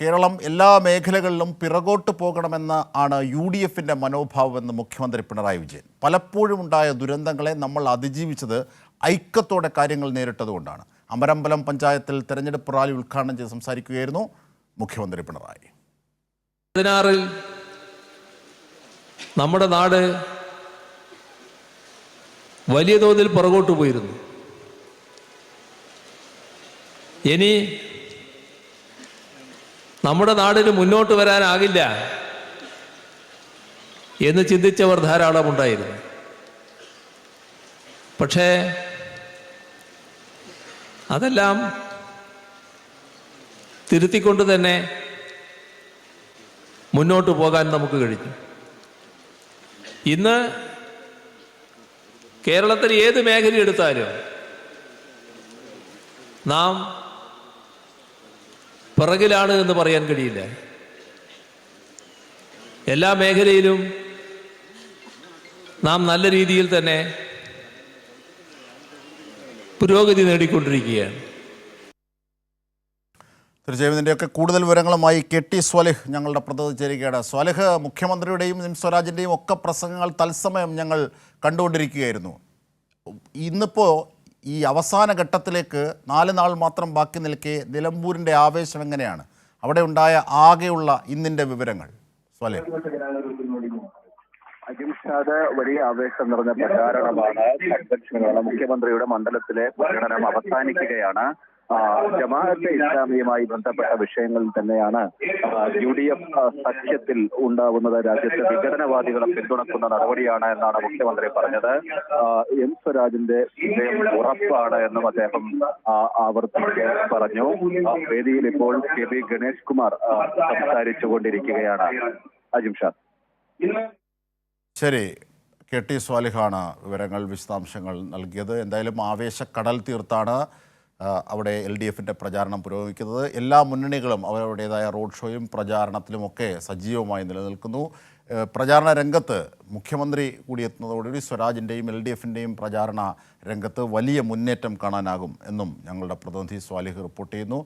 കേരളം എല്ലാ മേഖലകളിലും പിറകോട്ട് പോകണമെന്ന് ആണ് യു ഡി എഫിന്റെ മനോഭാവമെന്ന് മുഖ്യമന്ത്രി പിണറായി വിജയൻ. പലപ്പോഴും ഉണ്ടായ ദുരന്തങ്ങളെ നമ്മൾ അതിജീവിച്ചത് ഐക്യത്തോടെ കാര്യങ്ങൾ നേരിട്ടതുകൊണ്ടാണ് അമരമ്പലം പഞ്ചായത്തിൽ തെരഞ്ഞെടുപ്പ് റാലി ഉദ്ഘാടനം ചെയ്ത് സംസാരിക്കുകയായിരുന്നു മുഖ്യമന്ത്രി പിണറായി. പതിനാറിൽ നമ്മുടെ നാട് വലിയ തോതിൽ പുറകോട്ട് പോയിരുന്നു. ഇനി നമ്മുടെ നാടിന് മുന്നോട്ട് വരാനാകില്ല എന്ന് ചിന്തിച്ചവർ ധാരാളമുണ്ടായിരുന്നു പക്ഷേ അതെല്ലാം തിരുത്തിക്കൊണ്ട് തന്നെ മുന്നോട്ട് പോകാൻ നമുക്ക് കഴിഞ്ഞു. ഇന്ന് കേരളത്തിൽ ഏത് മേഖല എടുത്താലും നാം പിറകിലാണ് എന്ന് പറയാൻ കഴിയില്ല. എല്ലാ മേഖലയിലും നാം നല്ല രീതിയിൽ തന്നെ പുരോഗതി നേടിക്കൊണ്ടിരിക്കുകയാണ്. തീർച്ചയായും ഇതിന്റെയൊക്കെ കൂടുതൽ വിവരങ്ങളുമായി കെ ടി സ്വലഹ് ഞങ്ങളുടെ പ്രതിനിധി ചേരുകയാണ്. സ്വലഹ് മുഖ്യമന്ത്രിയുടെയും സ്വരാജിന്റെയും ഒക്കെ പ്രസംഗങ്ങൾ തത്സമയം ഞങ്ങൾ കണ്ടുകൊണ്ടിരിക്കുകയായിരുന്നു. ഇന്നിപ്പോൾ ഈ അവസാന ഘട്ടത്തിലേക്ക് നാല് നാൾ മാത്രം ബാക്കി നിൽക്കെ നിലമ്പൂരിന്റെ ആവേശം എങ്ങനെയാണ്? അവിടെ ഉണ്ടായ ആകെയുള്ള ഇന്നിന്റെ വിവരങ്ങൾ. അജിംഷാദ് വലിയ ആവേശം നിറഞ്ഞ പ്രചാരണമാണ് മുഖ്യമന്ത്രിയുടെ മണ്ഡലത്തിലെ പ്രകടനം അവസാനിക്കുകയാണ്. ജമാഅത്തെ ഇസ്ലാമിയുമായി ബന്ധപ്പെട്ട വിഷയങ്ങളിൽ തന്നെയാണ് യു ഡി എഫ് സഖ്യത്തിൽ ഉണ്ടാവുന്നത് രാജ്യത്തെ വിഘടനവാദികളെ പിന്തുണക്കുന്ന നടപടിയാണ് എന്നാണ് മുഖ്യമന്ത്രി പറഞ്ഞത്. എം സ്വരാജിന്റെ വിജയം ഉറപ്പാണ് എന്നും അദ്ദേഹം ആവർത്തിച്ച് പറഞ്ഞു. വേദിയിൽ ഇപ്പോൾ കെ ബി ഗണേഷ് കുമാർ സംസാരിച്ചു കൊണ്ടിരിക്കുകയാണ് അജിം ഷാ. ശരി കെ ടി സ്വാലിഹാണ് വിവരങ്ങൾ വിശദാംശങ്ങൾ നൽകിയത്. എന്തായാലും ആവേശ കടൽ തീർത്താണ്. അവിടെ എൽ ഡി എഫിന്റെ പ്രചാരണം പുരോഗമിക്കുന്നത്. എല്ലാ മുന്നണികളും അവരുടേതായ റോഡ് ഷോയും പ്രചാരണത്തിലുമൊക്കെ സജീവമായി നിലനിൽക്കുന്നു. പ്രചാരണ രംഗത്ത് മുഖ്യമന്ത്രി കൂടി എത്തുന്നതോടുകൂടി സ്വരാജിന്റെയും എൽ ഡി എഫിന്റെയും പ്രചാരണ രംഗത്ത് വലിയ മുന്നേറ്റം കാണാനാകും എന്നും ഞങ്ങളുടെ പ്രതിനിധി സ്വാലിഹ് റിപ്പോർട്ട് ചെയ്യുന്നു.